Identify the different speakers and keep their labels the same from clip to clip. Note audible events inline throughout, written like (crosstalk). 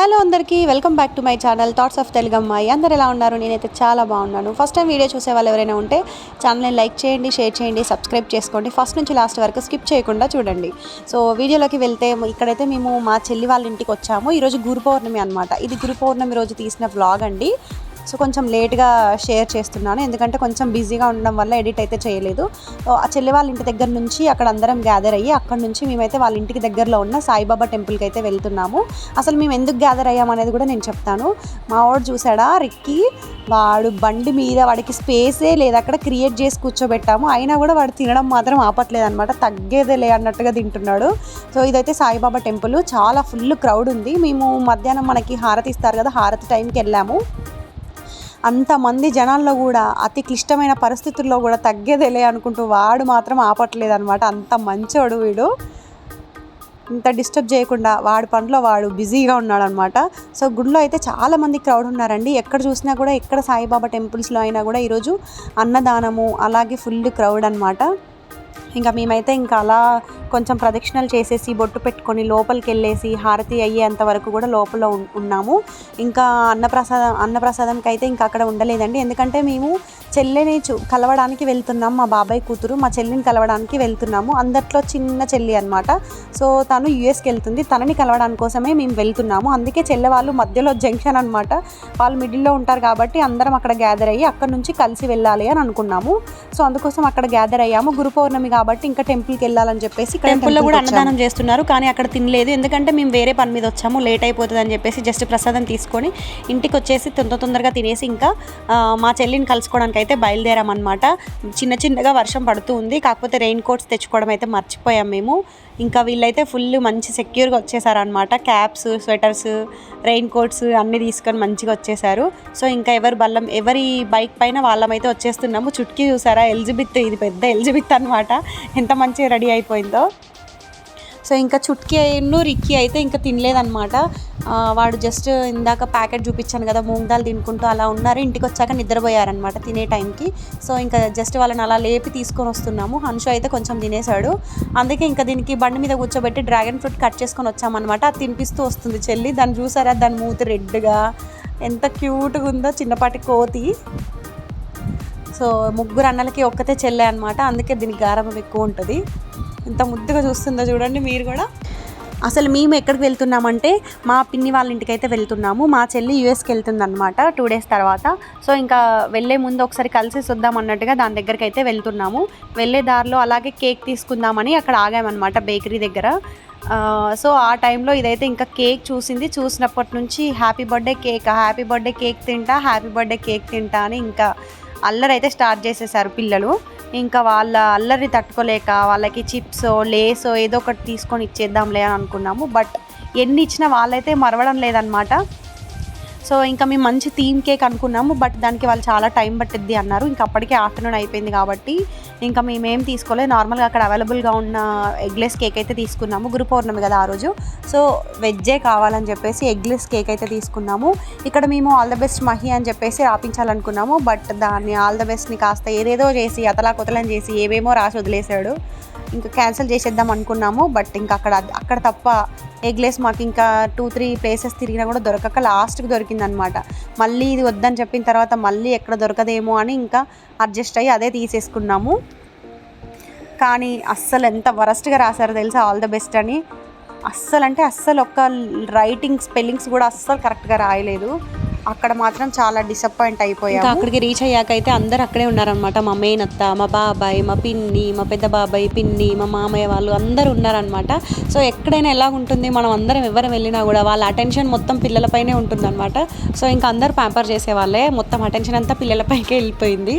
Speaker 1: Hello అందరికీ welcome back to my channel thoughts of Telugu అమ్మాయి అందరు ఎలా ఉన్నారు? నేనైతే చాలా బాగున్నాను. ఫస్ట్ టైం వీడియో చూసే వాళ్ళు ఎవరైనా ఉంటే ఛానల్ని లైక్ చేయండి షేర్ చేయండి సబ్స్క్రైబ్ చేసుకోండి. ఫస్ట్ నుంచి లాస్ట్ వరకు స్కిప్ చేయకుండా చూడండి. సో వీడియోలోకి వెళ్తే ఇక్కడైతే మేము మా చెల్లి వాళ్ళ ఇంటికి వచ్చాము. ఈరోజు గురు పౌర్ణమి అనమాట ఇది గురు పౌర్ణమి రోజు తీసిన వ్లాగ్ అండి. సో కొంచెం లేట్గా షేర్ చేస్తున్నాను. ఎందుకంటే కొంచెం బిజీగా ఉండడం వల్ల ఎడిట్ అయితే చేయలేదు. ఆ చెల్లి వాళ్ళ ఇంటి దగ్గర నుంచి అక్కడ అందరం గ్యాదర్ అయ్యి అక్కడ నుంచి మేమైతే వాళ్ళ ఇంటికి దగ్గరలో ఉన్న సాయిబాబా టెంపుల్కి అయితే వెళ్తున్నాము. అసలు మేము ఎందుకు గ్యాదర్ అయ్యాం అనేది కూడా నేను చెప్తాను. మా వాడు చూసాడా? రిక్కి వాడు బండి మీద వాడికి స్పేసే లేదు. అక్కడ క్రియేట్ చేసి కూర్చోబెట్టాము. అయినా కూడా వాడు తినడం మాత్రం ఆపట్లేదు అనమాట తగ్గేదేలే అన్నట్టుగా తింటున్నాడు. సో ఇదైతే సాయిబాబా టెంపుల్ చాలా ఫుల్ క్రౌడ్ ఉంది. మేము మధ్యాహ్నం మనకి హారతి ఇస్తారు కదా హారతి టైంకి వెళ్ళాము. అంతమంది జనాల్లో కూడా అతి క్లిష్టమైన పరిస్థితుల్లో కూడా తగ్గేదేలే అనుకుంటూ వాడు మాత్రం ఆపట్లేదు అనమాట అంత మంచోడు వీడు. ఇంత డిస్టర్బ్ చేయకుండా వాడి పనిలో వాడు బిజీగా ఉన్నాడు అనమాట సో గుడిలో అయితే చాలామంది క్రౌడ్ ఉన్నారండి. ఎక్కడ చూసినా కూడా ఎక్కడ సాయిబాబా టెంపుల్స్లో అయినా కూడా ఈరోజు అన్నదానము అలాగే ఫుల్ క్రౌడ్ అనమాట ఇంకా మేమైతే ఇంకా అలా కొంచెం ప్రదక్షిణలు చేసేసి బొట్టు పెట్టుకొని లోపలికి వెళ్ళేసి హారతి అయ్యేంత వరకు కూడా లోపల ఉన్నాము. ఇంకా అన్నప్రసాదం అన్నప్రసాదంకి అయితే ఇంకా అక్కడ ఉండలేదండి. ఎందుకంటే మేము చెల్లిని చూ కలవడానికి వెళ్తున్నాం మా బాబాయ్ కూతురు. మా చెల్లిని కలవడానికి వెళ్తున్నాము. అందట్లో చిన్న చెల్లి అనమాట సో తను యూఎస్కి వెళ్తుంది. తనని కలవడానికి కోసమే మేము వెళ్తున్నాము. అందుకే చెల్లె వాళ్ళు మధ్యలో జంక్షన్ అనమాట వాళ్ళు మిడిల్లో ఉంటారు కాబట్టి అందరం అక్కడ గ్యాదర్ అయ్యి అక్కడ నుంచి కలిసి వెళ్ళాలి అని అనుకున్నాము. సో అందుకోసం అక్కడ గ్యాదర్ అయ్యాము. గురు పౌర్ణమి కాబట్టి ఇంకా టెంపుల్కి వెళ్ళాలని చెప్పేసి టెంపుల్లో కూడా అన్నదానం చేస్తున్నారు కానీ అక్కడ తినలేదు. ఎందుకంటే మేము వేరే పని మీద వచ్చాము లేట్ అయిపోతుంది అని చెప్పేసి జస్ట్ ప్రసాదం తీసుకొని ఇంటికి వచ్చేసి తొందర తొందరగా తినేసి ఇంకా మా చెల్లిని కలుసుకోవడానికి అయితే బయలుదేరామన్నమాట. చిన్న చిన్నగా వర్షం పడుతూ ఉంది కాకపోతే రెయిన్ కోట్స్ తెచ్చుకోవడం అయితే మర్చిపోయాం మేము. ఇంకా వీళ్ళైతే ఫుల్ మంచి సెక్యూర్గా వచ్చేసారనమాట క్యాప్స్ స్వెటర్స్ రెయిన్ కోట్స్ అన్నీ తీసుకొని మంచిగా వచ్చేసారు. సో ఇంకా ఎవరి బల్లం ఎవరి బైక్ పైన వాళ్ళమైతే వచ్చేస్తున్నాము. చుట్కీ చూసారా? ఎలిజబెత్ ఇది పెద్ద ఎలిజబెత్ అనమాట ఎంత మంచిగా రెడీ అయిపోయిందో. సో ఇంకా చుట్కీ అయిన్ను రిక్కీ అయితే ఇంకా తినలేదన్నమాట. వాడు జస్ట్ ఇందాక ప్యాకెట్ చూపించాను కదా మూంగ్ తినుకుంటూ అలా ఉన్నారు. ఇంటికి వచ్చాక నిద్రపోయారనమాట తినే టైంకి. సో ఇంకా జస్ట్ వాళ్ళని అలా లేపి తీసుకొని వస్తున్నాము. హన్షు అయితే కొంచెం తినేశాడు. అందుకే ఇంకా దీనికి బండి మీద కూర్చోబెట్టి డ్రాగన్ ఫ్రూట్ కట్ చేసుకొని వచ్చామన్నమాట. అది తినిపిస్తూ వస్తుంది చెల్లి. దాన్ని చూసారా? దాని మూతి రెడ్గా. ఎంత క్యూట్గా ఉందో చిన్నపాటి కోతి. సో ముగ్గురు అన్నలకి ఒక్కతే చెల్లె అనమాట అందుకే దీనికి గారం ఎక్కువ ఉంటుంది. ఇంత ముద్దుగా చూస్తుందో చూడండి మీరు కూడా. అసలు మేము ఎక్కడికి వెళ్తున్నామంటే మా పిన్ని వాళ్ళ ఇంటికి అయితే వెళ్తున్నాము. మా చెల్లి యూఎస్కి వెళ్తుందనమాట టూ డేస్ తర్వాత. సో ఇంకా వెళ్ళే ముందు ఒకసారి కలిసి చూద్దాం అన్నట్టుగా దాని దగ్గరికి అయితే వెళ్తున్నాము. వెళ్ళే దారిలో అలాగే కేక్ తీసుకుందామని అక్కడ ఆగామన్నమాట బేకరీ దగ్గర. సో ఆ టైంలో ఇదైతే ఇంకా కేక్ చూసింది. చూసినప్పటి నుంచి happy birthday cake happy birthday cake తింటా హ్యాపీ బర్త్డే కేక్ తింటా అని ఇంకా అల్లరి అయితే స్టార్ట్ చేసేసారు పిల్లలు. ఇంకా వాళ్ళ అల్లరి తట్టుకోలేక వాళ్ళకి చిప్సో లేసో ఏదో ఒకటి తీసుకొని ఇచ్చేద్దాంలే అని అనుకున్నాము. బట్ ఎన్ని ఇచ్చినా వాళ్ళైతే మరవడం లేదనమాట సో ఇంకా మేము మంచి థీమ్ కేక్ అనుకున్నాము బట్ దానికి వాళ్ళు చాలా టైం పట్టిద్ది అన్నారు. ఇంకా అప్పటికే ఆఫ్టర్నూన్ అయిపోయింది కాబట్టి ఇంకా మేమేం తీసుకోలేదు. నార్మల్గా అక్కడ అవైలబుల్గా ఉన్న ఎగ్లెస్ కేక్ అయితే తీసుకున్నాము గురు పౌర్ణమి కదా ఆ రోజు. సో వెజ్జే కావాలని చెప్పేసి ఎగ్లెస్ కేక్ అయితే తీసుకున్నాము. ఇక్కడ మేము ఆల్ ద బెస్ట్ మహి అని చెప్పేసి రాపించాలనుకున్నాము బట్ దాన్ని ఆల్ ద బెస్ట్ని కాస్త ఏదేదో చేసి అతలా కొతలని చేసి ఏవేమో రాసి వదిలేశాడు. ఇంకా క్యాన్సిల్ చేసేద్దాం అనుకున్నాము బట్ ఇంకా అక్కడ అక్కడ తప్ప ఎగ్లెస్ మాకు ఇంకా టూ త్రీ ప్లేసెస్ తిరిగినా కూడా దొరకక లాస్ట్కి దొరికిందనమాట. మళ్ళీ ఇది వద్దని చెప్పిన తర్వాత మళ్ళీ ఎక్కడ దొరకదేమో అని ఇంకా అడ్జస్ట్ అయ్యి అదే తీసేసుకున్నాము. కానీ అస్సలు ఎంత వరస్ట్గా రాశారో తెలుసా? ఆల్ ద బెస్ట్ అని. అస్సలు అంటే అస్సలు ఒక్క రైటింగ్ స్పెల్లింగ్స్ కూడా అస్సలు కరెక్ట్గా రాయలేదు. అక్కడ మాత్రం చాలా డిసప్పాయింట్ అయిపోయాము అక్కడికి రీచ్ అయ్యాక అయితే అందరు అక్కడే ఉన్నారనమాట మా మేనత్త మా బాబాయ్ మా పిన్ని మా పెద్ద బాబాయ్ పిన్ని మా మామయ్య వాళ్ళు అందరూ ఉన్నారనమాట సో ఎక్కడైనా ఎలా ఉంటుంది మనం అందరం ఎవరు వెళ్ళినా కూడా వాళ్ళ అటెన్షన్ మొత్తం పిల్లలపైనే ఉంటుందన్నమాట సో ఇంకా అందరు ప్యాంపర్ చేసేవాళ్ళే మొత్తం అటెన్షన్ అంతా పిల్లలపైకే వెళ్ళిపోయింది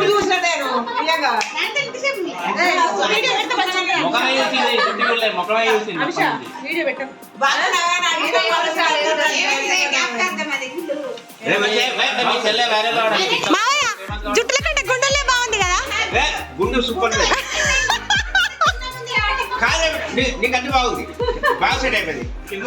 Speaker 2: ఇప్పుడు చూసిన నేను నిజంగా ఏయ్, వీడియో పెట్టు.
Speaker 1: జుట్టుల కంటే గుండెలే బాగుంది కదా?
Speaker 3: గుండు సూపర్. కాదే నీకు అన్ని బాగుంది. బాగా సెట్ అయిపోయింది. రెండు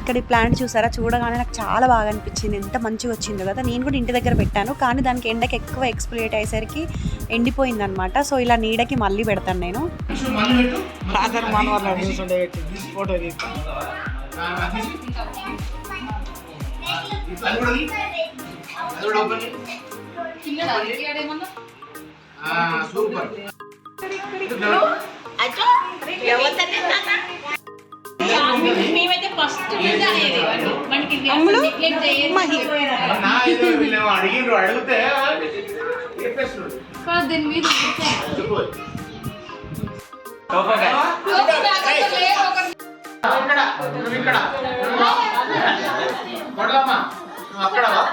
Speaker 1: ఇక్కడ ఈ ప్లాంట్ చూసారా? చూడగానే నాకు చాలా బాగా అనిపించింది. ఎంత మంచిగా వచ్చిందో కదా. నేను కూడా ఇంటి దగ్గర పెట్టాను. కానీ దానికి ఎండకి ఎక్కువ ఎక్స్ప్లేట్ అయ్యేసరికి ఎండిపోయింది అనమాట సో ఇలా నీడకి మళ్ళీ పెడతాను నేను.
Speaker 3: సూపర్
Speaker 4: మేమైతే ఫస్ట్ మనకి
Speaker 3: అడిగిండ్రు. అడిగితే చెప్పేస్తున్నాడు
Speaker 4: కాదు దీని మీద కూర్చో.
Speaker 3: చెప్పు ఇక్కడ నువ్వు ఇక్కడ కొడలమ్మా నువ్వు అక్కడ ఇక్కడ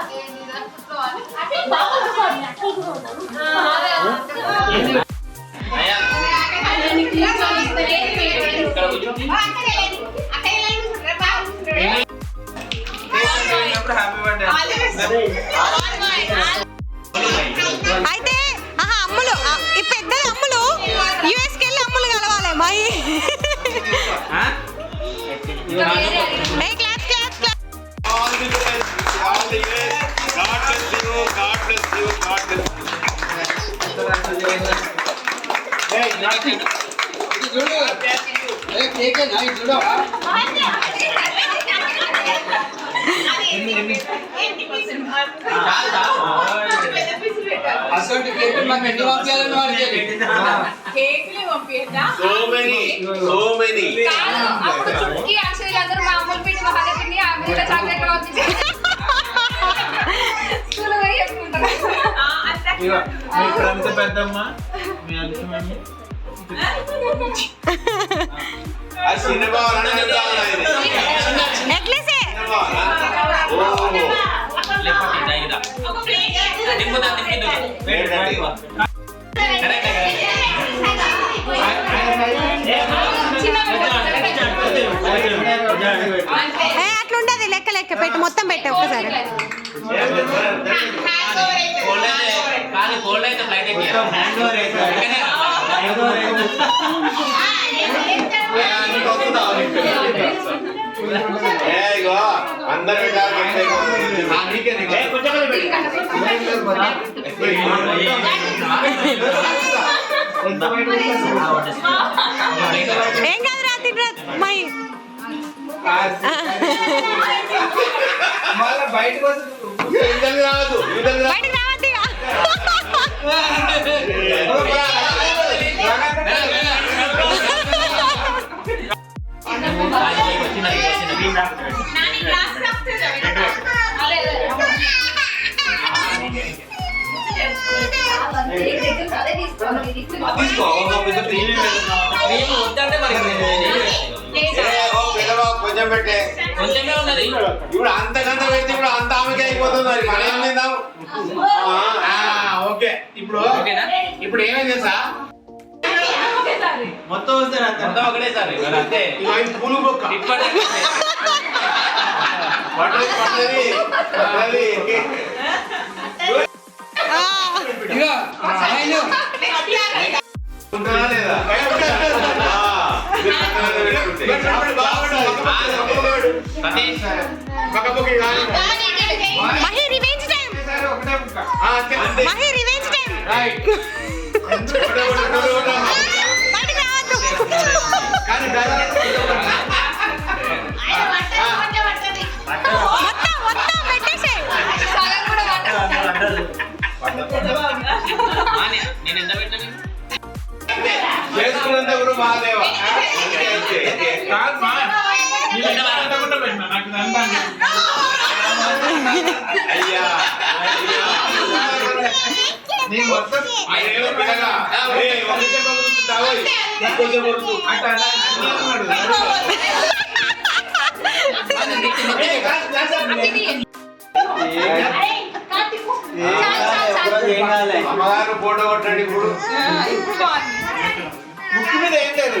Speaker 3: కూర్చో హ్యాపీ బర్త్డే
Speaker 1: అయితే యుఎస్కి వెళ్ళి అమ్ములు కలవాలి మాయి A class class class
Speaker 3: All
Speaker 5: అసలు కేక్ మాకు ఎన్ని పంపించాలని వాడికి
Speaker 3: So many. So many.
Speaker 4: అప్పుడు చుట్టుకి అక్షయ్ అందరూ మామూలు పిండి మహాల పిండి ఆ మీద చాక్లెట్ వచ్చింది. స్కూల్ పోయి చేసుకుంటారు
Speaker 3: మీ ఫ్రెండ్స్ పెద్దమ్మ మీ అల్లుమని ఆ సినిమా
Speaker 1: ఎట్లేసే అట్లుండదు లెక్క లెక్క పెట్టి మొత్తం పెట్టే ఒక్కసారి.
Speaker 3: కానీ కోల్డ్ ఫ్లైట్
Speaker 1: ఏం కాదు రాత్రి
Speaker 5: మళ్ళీ బయటకు
Speaker 3: ఇద్దరు
Speaker 1: బయటికి రావద్దు
Speaker 6: ఉన్నది
Speaker 3: ఇప్పుడు అంతకంత పెడితే ఇప్పుడు అంత ఆమెకి అయిపోతుంది మరి. మనం ఏం తిందాం? ఆ, ఓకే. ఇప్పుడు
Speaker 6: ఓకేనా?
Speaker 3: ఇప్పుడు ఏమైంది తెలుసా? మొత్తం వస్తే
Speaker 6: మొత్తం ఒకటేసారి మరి అంతే.
Speaker 3: పూలు బొక్క.
Speaker 6: ఇప్పటికీ (laughs)
Speaker 3: పట్టది పట్టది. పట్టది
Speaker 1: ఆ,
Speaker 5: ఇగో ఆయన.
Speaker 3: ఉంటుందా లేదా?
Speaker 1: Mahi revenge time Mahi revenge time బయటికి రావద్దు మొత్తం
Speaker 6: నేను ఎంత పెట్టాను
Speaker 3: చేసుకున్నంత కూడా మహాదేవ? అమ్మగారు ఫోటో కొట్టండి ఇప్పుడు. ముక్కు మీద ఏం లేదు.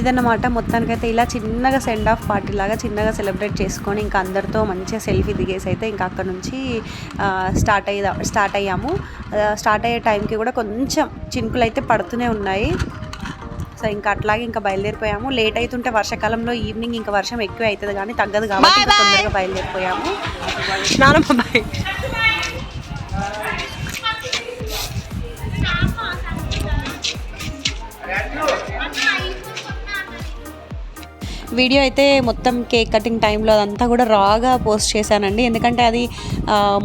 Speaker 1: ఇదన్నమాట. మొత్తానికైతే ఇలా చిన్నగా సెండ్ ఆఫ్ పార్టీ లాగా చిన్నగా సెలబ్రేట్ చేసుకొని ఇంకా అందరితో మంచిగా సెల్ఫీ దిగేసి అయితే ఇంకా అక్కడ నుంచి స్టార్ట్ అయ్యా స్టార్ట్ అయ్యాము. స్టార్ట్ అయ్యే టైంకి కూడా కొంచెం చినుకులు అయితే పడుతూనే ఉన్నాయి. సో ఇంకా అట్లాగే ఇంకా బయలుదేరిపోయాము. లేట్ అవుతుంటే వర్షాకాలంలో ఈవినింగ్ ఇంకా వర్షం ఎక్కువ అవుతుంది కానీ తగ్గదు కాబట్టి తొందరగా బయలుదేరిపోయాము. బాయ్ వీడియో అయితే మొత్తం కేక్ కటింగ్ టైంలో అదంతా కూడా రాగా పోస్ట్ చేశానండి. ఎందుకంటే అది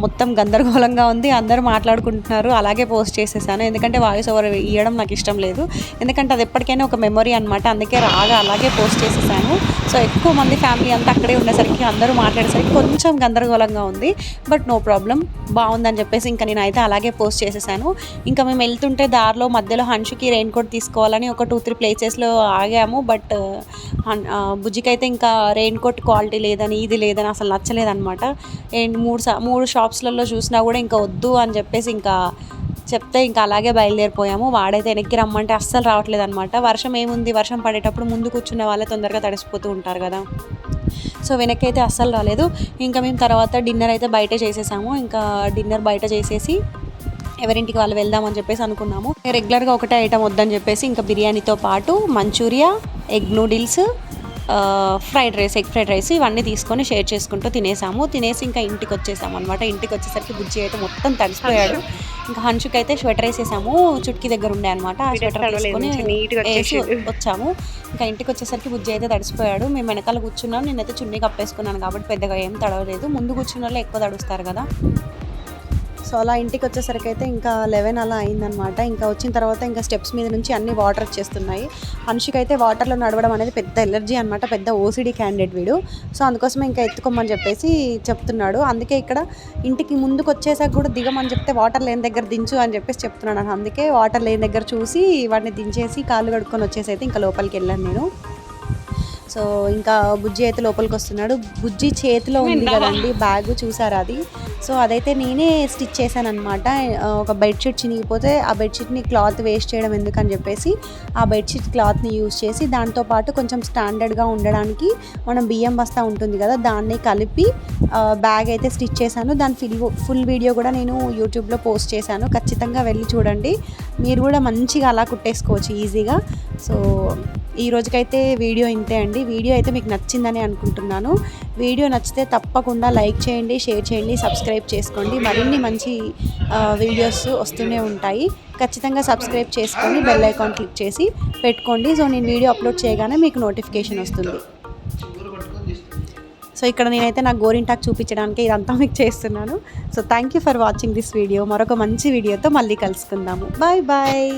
Speaker 1: మొత్తం గందరగోళంగా ఉంది. అందరూ మాట్లాడుకుంటున్నారు. అలాగే పోస్ట్ చేసేసాను. ఎందుకంటే వాయిస్ ఓవర్ ఇవ్వడం నాకు ఇష్టం లేదు. ఎందుకంటే అది ఎప్పటికైనా ఒక మెమొరీ అనమాట అందుకే రాగా అలాగే పోస్ట్ చేసేసాను. సో ఎక్కువ మంది ఫ్యామిలీ అంతా అక్కడే ఉండేసరికి అందరూ మాట్లాడేసరికి కొంచెం గందరగోళంగా ఉంది. But no problem. బాగుందని చెప్పేసి ఇంకా నేను అయితే అలాగే పోస్ట్ చేసేసాను. ఇంకా మేము వెళ్తుంటే దారిలో మధ్యలో హన్షుకి రెయిన్ కోట్ తీసుకోవాలని ఒక టూ త్రీ ప్లేసెస్లో ఆగాము. బట్ బుజ్జికైతే ఇంకా రెయిన్ కోట్ క్వాలిటీ లేదని ఇది లేదని అసలు నచ్చలేదనమాట అండ్ మూడు సా- మూడు షాప్స్లలో చూసినా కూడా ఇంకా వద్దు అని చెప్పేసి ఇంకా చెప్తే ఇంకా అలాగే బయలుదేరిపోయాము. వాడైతే వెనక్కి రమ్మంటే అస్సలు రావట్లేదు అనమాట వర్షం ఏముంది? వర్షం పడేటప్పుడు ముందు కూర్చున్న వాళ్ళే తొందరగా తడిసిపోతూ ఉంటారు కదా. సో వెనక్కి అయితే అస్సలు రాలేదు. ఇంకా మేము తర్వాత డిన్నర్ అయితే బయట చేసేసాము. ఇంకా డిన్నర్ బయట చేసేసి ఎవరింటికి వాళ్ళు వెళ్దామని చెప్పేసి అనుకున్నాము. రెగ్యులర్గా ఒకటే ఐటమ్ వద్దని చెప్పేసి ఇంకా బిర్యానీతో పాటు manchurian egg noodles fried rice egg fried rice ఇవన్నీ తీసుకొని షేర్ చేసుకుంటూ తినేసాము. తినేసి ఇంకా ఇంటికి వచ్చేసాము అనమాట ఇంటికి వచ్చేసరికి బుజ్జి అయితే మొత్తం తడిసిపోయాడు. ఇంకా హన్షుకి అయితే స్వెటర్ వేసేసాము. చుట్కీ దగ్గర ఉండే అనమాట ఆ స్వెటర్ తీసుకొని వేసి వచ్చాము. ఇంకా ఇంటికి వచ్చేసరికి బుజ్జి అయితే తడిసిపోయాడు. మేము వెనకాల కూర్చున్నాం. నేనైతే చున్నీ కప్పేసుకున్నాను కాబట్టి పెద్దగా ఏం తడవలేదు. ముందు కూర్చున్న వాళ్ళు ఎక్కువ తడుస్తారు కదా. సో అలా ఇంటికి వచ్చేసరికి అయితే ఇంకా లెవెన్ అలా అయిందనమాట ఇంకా వచ్చిన తర్వాత ఇంకా స్టెప్స్ మీద నుంచి అన్ని వాటర్ వచ్చేస్తున్నాయి. మనిషికి అయితే వాటర్లో నడవడం అనేది పెద్ద ఎలర్జీ అనమాట పెద్ద ఓసిడీ క్యాండిడేట్ వీడు. సో అందుకోసమే ఇంకా ఎత్తుకోమని చెప్పేసి చెప్తున్నాడు. అందుకే ఇక్కడ ఇంటికి ముందుకు వచ్చేసాక కూడా దిగమని చెప్తే వాటర్ లేని దగ్గర దించు అని చెప్పేసి చెప్తున్నాను అందుకే వాటర్ లేని దగ్గర చూసి వాడిని దించేసి కాళ్ళు కడుక్కొని వచ్చేసి అయితే ఇంకా లోపలికి వెళ్ళాను నేను. సో ఇంకా బుజ్జి అయితే లోపలికి వస్తున్నాడు. బుజ్జి చేతిలో ఉంది కదండి బ్యాగ్ చూసారా అది? సో అదైతే నేనే స్టిచ్ చేశాను అనమాట ఒక బెడ్షీట్ చినిగిపోతే ఆ బెడ్షీట్ని క్లాత్ వేస్ట్ చేయడం ఎందుకని చెప్పేసి ఆ బెడ్షీట్ క్లాత్ని యూజ్ చేసి దాంతో పాటు కొంచెం స్టాండర్డ్గా ఉండడానికి మనం బియ్యం బస్తా ఉంటుంది కదా దాన్ని కలిపి బ్యాగ్ అయితే స్టిచ్ చేశాను. దాని ఫిల్ ఫుల్ వీడియో కూడా నేను యూట్యూబ్లో పోస్ట్ చేశాను. ఖచ్చితంగా వెళ్ళి చూడండి. మీరు కూడా మంచిగా అలా కుట్టేసుకోవచ్చు ఈజీగా. సో ఈ రోజుకైతే వీడియో ఇంతే అండి. వీడియో అయితే మీకు నచ్చిందని అనుకుంటున్నాను. వీడియో నచ్చితే తప్పకుండా లైక్ చేయండి షేర్ చేయండి సబ్స్క్రైబ్ చేసుకోండి. మరిన్ని మంచి వీడియోస్ వస్తూనే ఉంటాయి. ఖచ్చితంగా సబ్స్క్రైబ్ చేసుకొని బెల్ ఐకాన్ క్లిక్ చేసి పెట్టుకోండి. సో నేను వీడియో అప్లోడ్ చేయగానే మీకు నోటిఫికేషన్ వస్తుంది. సో ఇక్కడ నేనైతే నా గోరింటాక్ చూపించడానికి ఇదంతా మీకు చేస్తున్నాను. So thank you for watching this video మరొక మంచి వీడియోతో మళ్ళీ కలుసుకుందాము. Bye bye